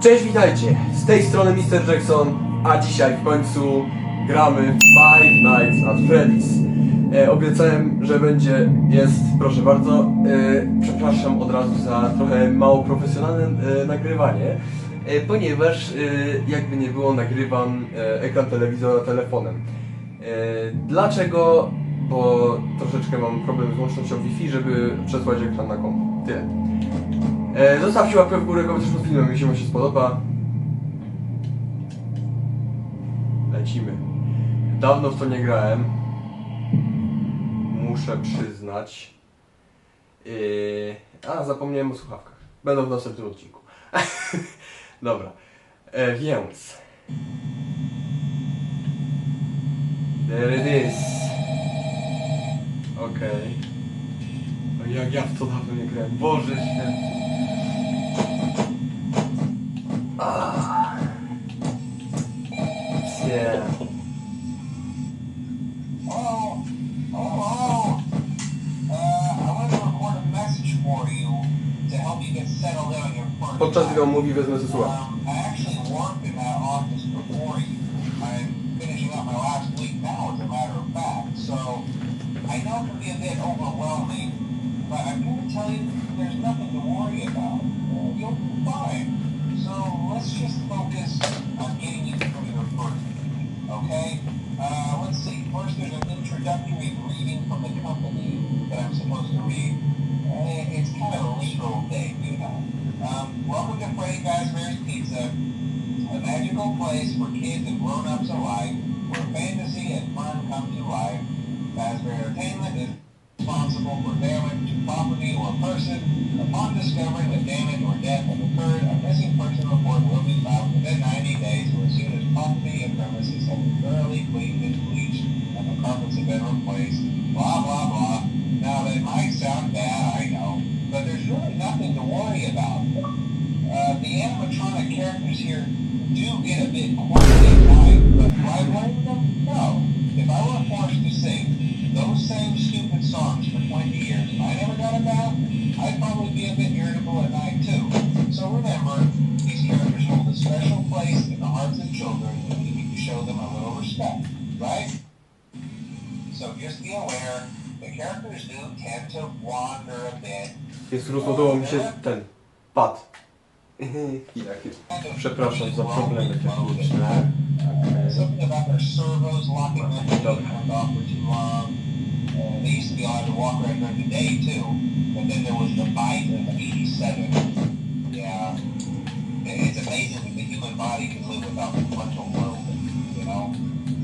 Cześć, witajcie! Z tej strony Mr. Jackson, a dzisiaj w końcu gramy Five Nights at Freddy's. E, obiecałem, że będzie, jest, proszę bardzo. E, przepraszam od razu za trochę mało profesjonalne e, nagrywanie, e, ponieważ e, jakby nie było, nagrywam e, ekran telewizora telefonem. E, dlaczego? Bo troszeczkę mam problem z łącznością Wi-Fi, żeby przesłać ekran na komp. Tyle. E, zostawcie łapkę w górę, komentarz pod filmem, jeśli wam się spodoba. Lecimy. Dawno w to nie grałem. Muszę przyznać. Yy, a, zapomniałem o słuchawkach. Będą w następnym odcinku. Dobra. E, więc. There it is. Okej. Okay. Jak ja w to dawno nie grałem. Boże święty. Ah. Yeah. Oh, oh, uh, I wanted to record a message for you to help you get settled in on your first Podczas gdy on mówi, wezmę ze słuchawki. Um, I actually worked in that office before you. I'm finishing up my last week now, as a matter of fact. So I know it can be a bit overwhelming, but I'm going to tell you there's nothing to worry about. Uh, you'll be fine. So let's just focus on getting through your first okay? Uh, let's see. First, there's an introductory greeting from the company that I'm supposed to read. Uh, It's kind of a legal thing, you know. Um, welcome to Freddy Fazbear's Pizza, a magical place for kids and grown-ups responsible for damage to property or person. Upon discovering that damage or death has occurred, a missing person report will be filed within 90 days or as soon as property and premises have been thoroughly cleaned and bleached and the carpets have been replaced. Blah, blah, blah. Now, that might sound bad, I know, but there's really nothing to worry about. Uh, the animatronic characters here do get a bit quirky at night, but do I blame them? No. If I were forced to sing those same stupid songs for 20 years I never got a bath, I'd probably be a bit irritable at night too. So remember, these characters hold a special place in the hearts of children and we need to show them a little respect, right? So just be aware, the characters do tend to wander a bit. Jest rozładował mi się ten pad. Chwila, chwila. Przepraszam za problemy techniczne. Uh, Uh, they used to be allowed to walk around during the day too, but then there was the bite of 87. Yeah. It's amazing that the human body can live without frontal lobe, you know?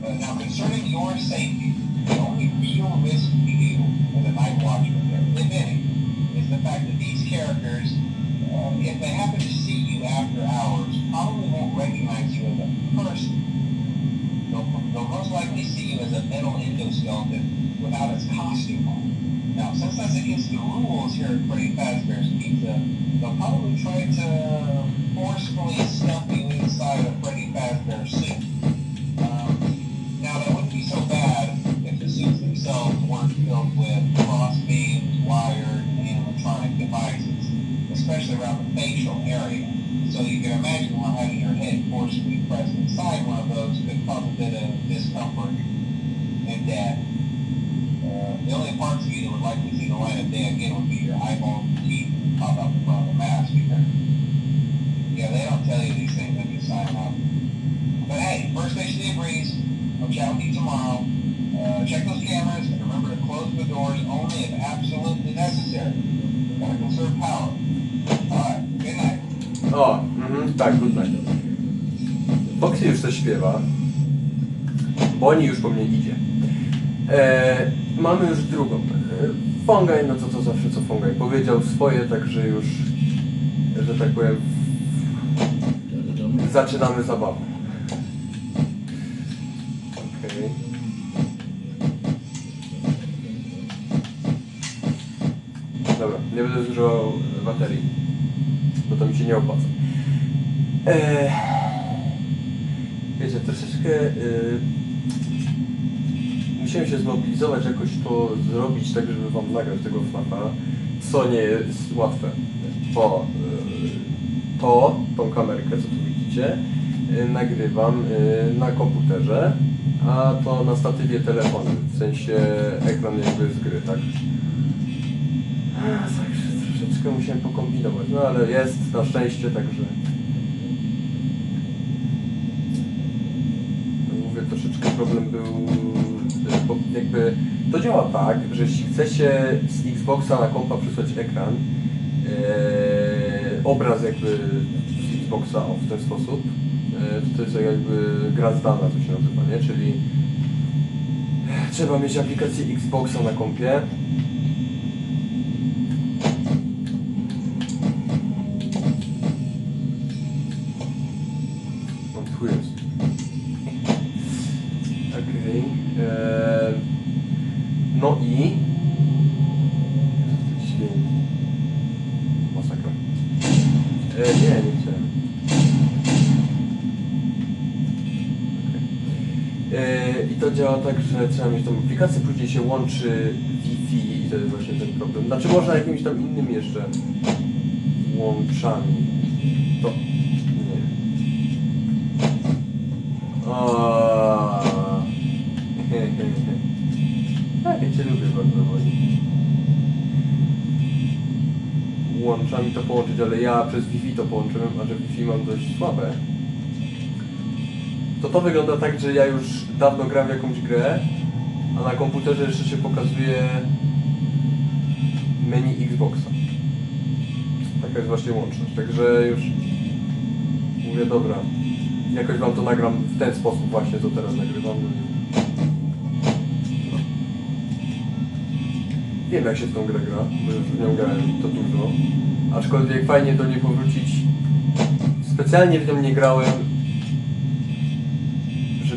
Uh, now concerning your safety, the only real risk to you as a night watchman if any, is the fact that these characters, uh, if they happen to see you after hours, probably won't recognize you as a person. They'll, they'll most likely see you as a metal endoskeleton without its costume on. Now, since that's against the rules here at Freddy Fazbear's Pizza, they'll probably try to stuff the of again would be your pop the front the mask. Because, yeah, they don't tell you these things when you sign up. But hey, first station debriefs. I'll chat with you tomorrow. Uh, check those cameras and remember to close the doors only if absolutely necessary. Gotta conserve power. Good night. Mhm, tak, good night. Foxy już coś śpiewa. Bonnie już po mnie idzie. E, mamy już drugą. E, Fongaj, no to co zawsze co Fongaj powiedział swoje, także już, że tak powiem, zaczynamy zabawę. Dobra, nie będę zużywał baterii, bo to mi się nie opłaca. Eee, wiecie, troszeczkę y, musiałem się zmobilizować, jakoś to zrobić tak, żeby wam nagrać tego FNAFa, co nie jest łatwe, bo y, to, tą kamerkę, co tu widzicie, y, nagrywam y, na komputerze, a to na statywie telefonu, w sensie ekran jakby z gry, tak? Także troszeczkę musiałem pokombinować, no ale jest na szczęście, także... Mówię, troszeczkę problem był, jakby to działa tak, że jeśli chcecie z Xboxa na kompa przysłać ekran, e, obraz jakby z Xboxa w ten sposób, e, to, to jest jakby gra zdalna, to się nazywa, nie? Czyli trzeba mieć aplikację Xboxa na kompie. Działa tak, że trzeba mieć tą aplikację, później się łączy Wi-Fi i to jest właśnie ten problem. Znaczy można jakimiś tam innymi jeszcze łączami. To... Nie. Aaaa. Tak, ja cię lubię bardzo woli. Łączami to połączyć, ale ja przez Wi-Fi to połączyłem, a że Wi-Fi mam dość słabe. To to wygląda tak, że ja już dawno gram w jakąś grę, a na komputerze jeszcze się pokazuje menu Xboxa. Taka jest właśnie łączność, także już mówię, dobra, jakoś wam to nagram w ten sposób właśnie, co teraz nagrywam. Wiem jak się w tą grę gra, bo już w nią grałem to dużo. Aczkolwiek fajnie do niej powrócić. Specjalnie w nią nie grałem,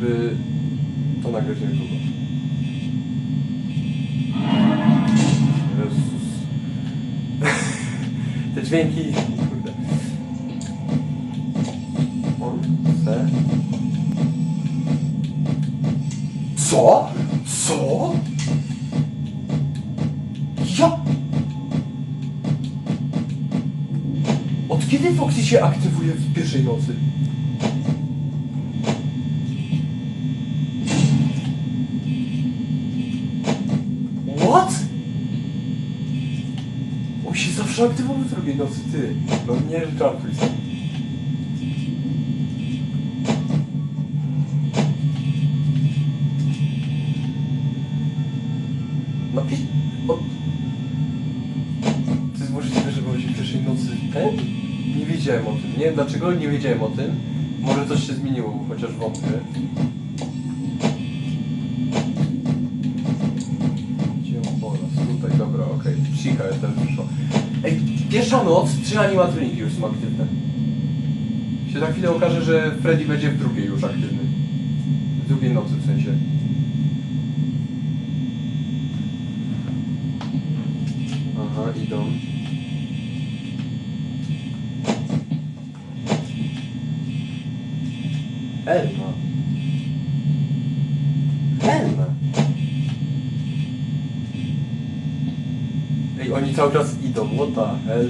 żeby to nagrać na YouTube. Jezus. Te dźwięki... Kurde. On. Co? Co? Ja... Od kiedy Foxy się aktywuje w pierwszej nocy? What? Aktywował w drugiej nocy, ty. No nie sobie. No i... O... To jest możliwe, że w pierwszej nocy ten? Nie wiedziałem o tym. Nie wiem dlaczego, nie wiedziałem o tym. Może coś się zmieniło, chociaż wątpię. Noc, trzy animatroniki już są aktywne. Się za chwilę okaże, że Freddy będzie w drugiej już aktywny. W drugiej nocy w sensie. Aha, idą. Elma. Elma. Ej, oni cały czas idą, what the hell?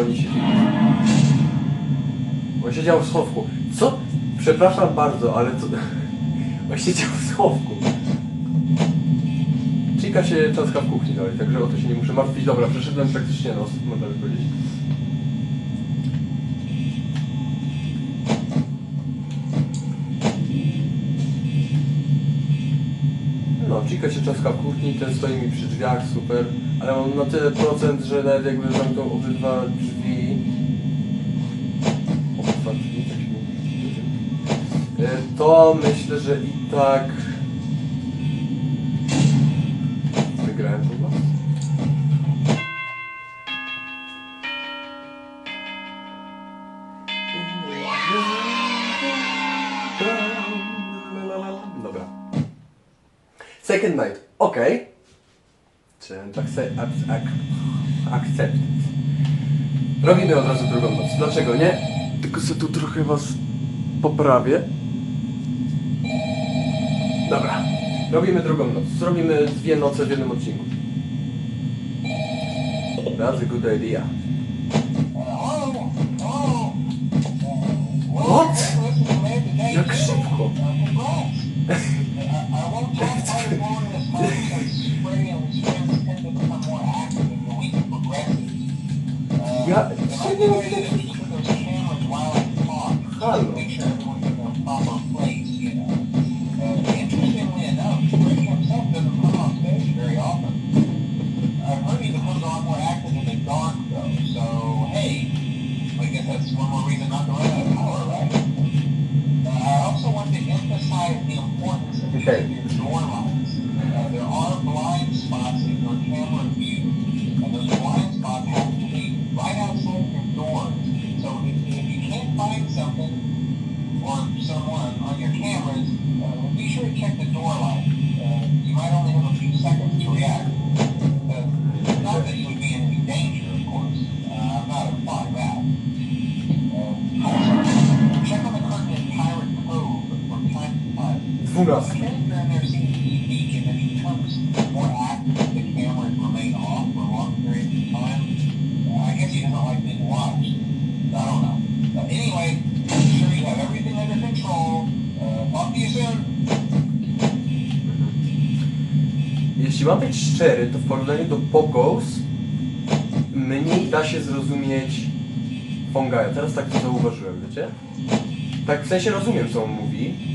Się On siedział w schowku. Co? Przepraszam bardzo, ale co... On siedział w schowku. Chica się czaska w kuchni dalej, także o to się nie muszę martwić. Dobra, przeszedłem praktycznie nos, można by powiedzieć. Chica się czaska w kuchni, ten stoi mi przy drzwiach, super. Ale mam na tyle procent, że nawet jakby zamknął obydwa drzwi... Tak. E, To myślę, że i tak... Second night. Okej. and accept, ac, accept. Robimy od razu drugą noc. Dlaczego nie? Tylko sobie tu trochę was poprawię. Dobra. Robimy drugą noc. Zrobimy dwie noce w jednym odcinku. That's a good idea. Dark, though, so hey, I guess that's one more reason not to run out of power, right? Uh, I also want to emphasize the importance of Okay. Soon. Jeśli mam być szczery, to w porównaniu do Pogos mniej da się zrozumieć Fongaja. Teraz tak to zauważyłem, wiecie? Tak w sensie rozumiem, co on mówi.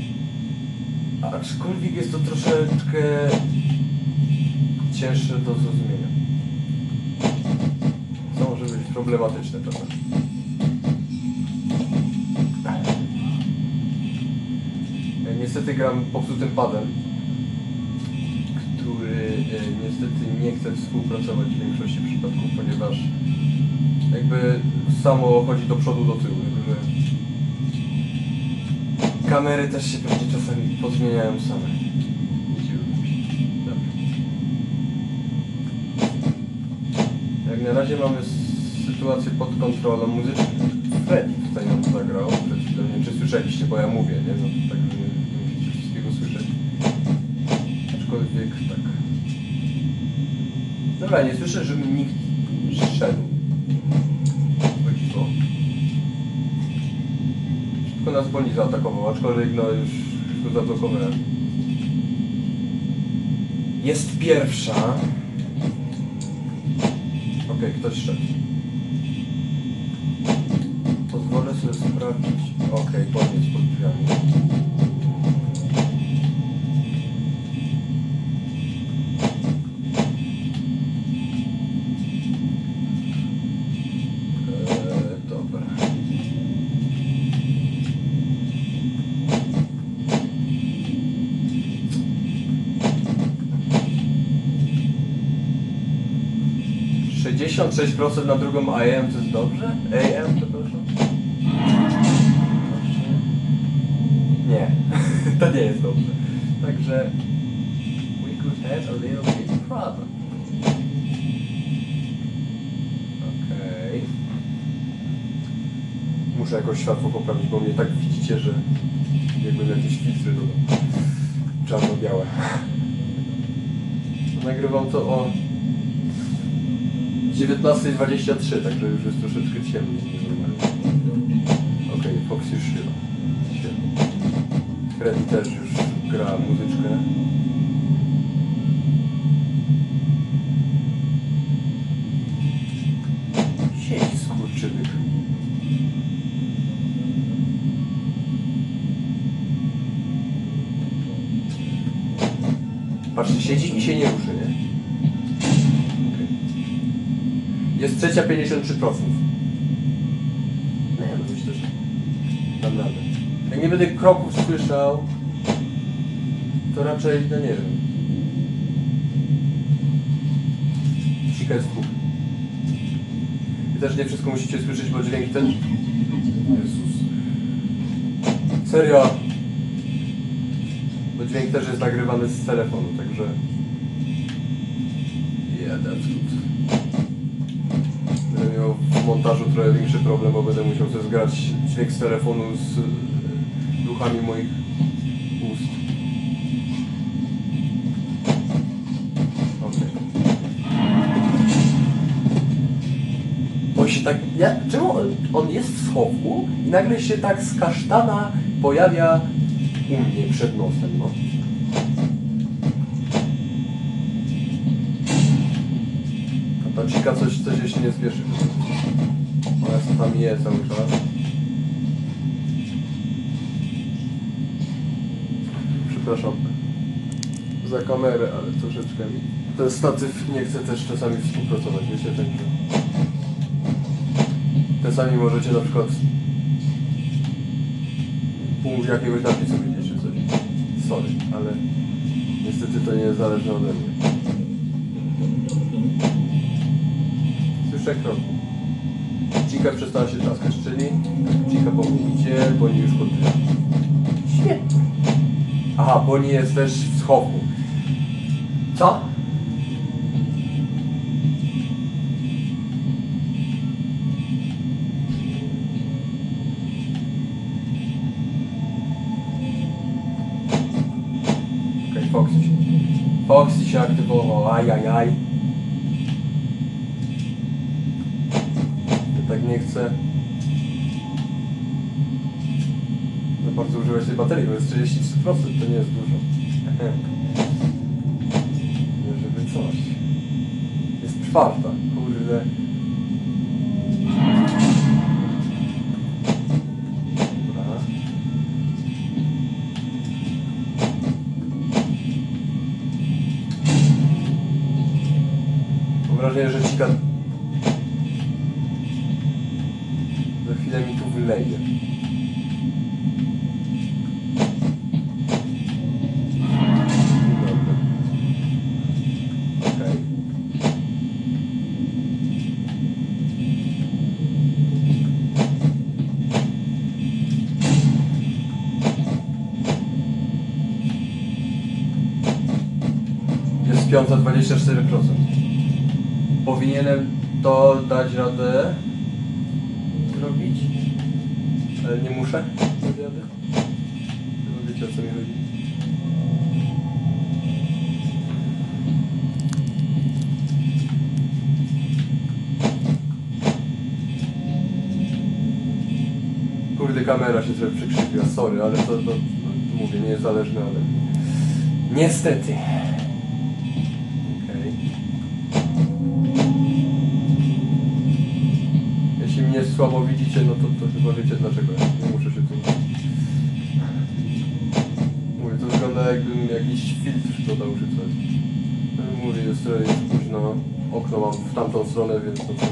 Aczkolwiek jest to troszeczkę cięższe do zrozumienia. Co może być problematyczne. Ja Niestety gram popsutym padem który e, niestety nie chce współpracować w większości przypadków, ponieważ jakby samo chodzi do przodu, do tyłu. Kamery też się pewnie czasami pozmieniają same. Jak na razie mamy sytuację pod kontrolą muzyczną. Freddy tutaj nam zagrał. Nie czy słyszeliście, bo ja mówię, nie? No, tak nie, nie musicie wszystkiego słyszeć. Aczkolwiek tak. Dobra, nie słyszę, żeby nikt szedł. Boli zaatakował, aczkolwiek no już, go zablokowałem. Jest pierwsza. Okej, ktoś szedł. Pozwolę sobie sprawdzić. Okej, podnieść pod 56% na drugą AM, to jest dobrze? AM, przepraszam. Nie, to nie jest dobrze. Także... We could have a little bit problem. Okej. Okay. Muszę jakoś światło poprawić, bo mnie tak widzicie, że jakby jakieś filtry dodał. Czarno-białe. Nagrywam to o 19.23, także już jest troszeczkę ciemniej. Okej, Fox już się. Freddy też już gra muzyczkę. Trzecia 53%. Nie, no myślę, że dam radę. Jak nie będę kroków słyszał, to raczej, no nie wiem. Sika jest kup. I też nie wszystko musicie słyszeć, bo dźwięk ten... Jezus. Serio. Bo dźwięk też jest nagrywany z telefonu, także... Będę miał w montażu trochę większy problem, bo będę musiał sobie zgrać dźwięk z telefonu z e, duchami moich ust. Okej. On się tak... Ja, czemu on, on jest w schowku i nagle się tak z kasztana pojawia u mnie przed nosem, no. Ta cika coś, coś jeszcze nie spieszy. Ona tam je cały czas. Przepraszam za kamerę, ale troszeczkę mi... Ten statyw nie chce też czasami współpracować, wiecie, także... Czasami możecie na przykład punkt jakiegoś napisu widzieć czy coś. Sorry, ale niestety to nie jest zależne ode mnie. Słyszę kroki. Cika przestała się trzaskać, czyli Cika po mnie idzie, bo nie już kontynuuje. Świetnie. Aha, bo nie jest też w schowku. Co? Foxy się. Foxy się aktywował, ajajaj. Ja tak nie chcę. Za bardzo użyłeś tej baterii, bo jest 33%, to nie jest dużo. Nie, żeby coś. Jest czwarta, kurde. Okej. Jest piąta 24%. Powinienem to dać radę ale nie muszę dać rady. Chyba wiecie o co mi chodzi. Kurde, kamera się trochę przekrzywiła, sorry, ale to, to, to mówię, nie jest zależne, ale... Niestety. Słabo widzicie, no to, to chyba wiecie dlaczego. Nie muszę się tu... Mówię, to wygląda jakbym jakiś filtr dodał czy coś. Mówię, jest już późno. Okno mam w tamtą stronę, więc no to.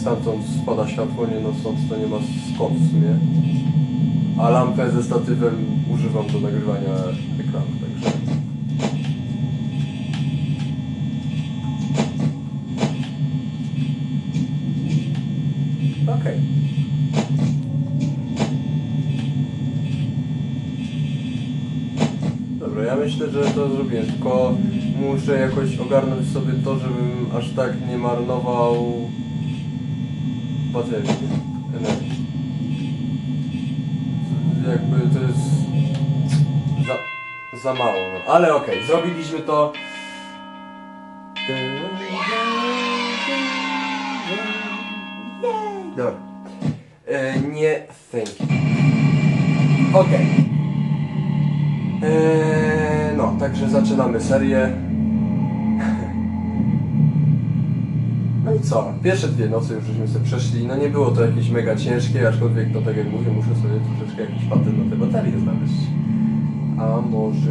Stamtąd spada światło, nie no stąd to nie ma skąd w sumie. A lampę ze statywem używam do nagrywania ekranu, także... że to zrobiłem, tylko muszę jakoś ogarnąć sobie to, żebym aż tak nie marnował baterii, energii. Jakby to jest za, za mało, no. ale okej, zrobiliśmy to. Dobra. E, nie think. Okej. E, no, także zaczynamy serię. No i co? Pierwsze dwie nocy już żeśmy sobie przeszli. No nie było to jakieś mega ciężkie, aczkolwiek no tak jak mówię, muszę sobie troszeczkę jakiś patent na te baterie znaleźć. A może?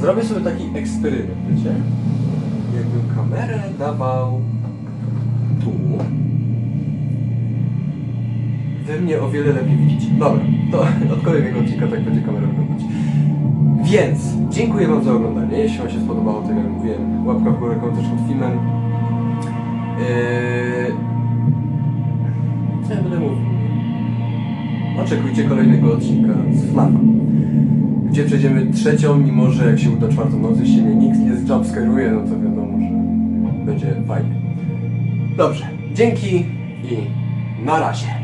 Zrobię sobie taki eksperyment, wiecie? Jakbym kamerę dawał tu. Wy mnie o wiele lepiej widzicie. Dobra, to od kolejnego odcinka tak będzie kamera wyglądać. Więc dziękuję Wam za oglądanie. Jeśli Wam się spodobało, tak jak mówiłem, łapka w górę, komentarz pod filmem. Eee... Co ja będę mówił? Oczekujcie kolejnego odcinka z FNAFa. gdzie przejdziemy trzecią, mimo że jak się uda czwartą noc, jeśli mnie nikt nie jumpscaruje, no to wiadomo, że będzie fajnie. Dobrze, dzięki i na razie.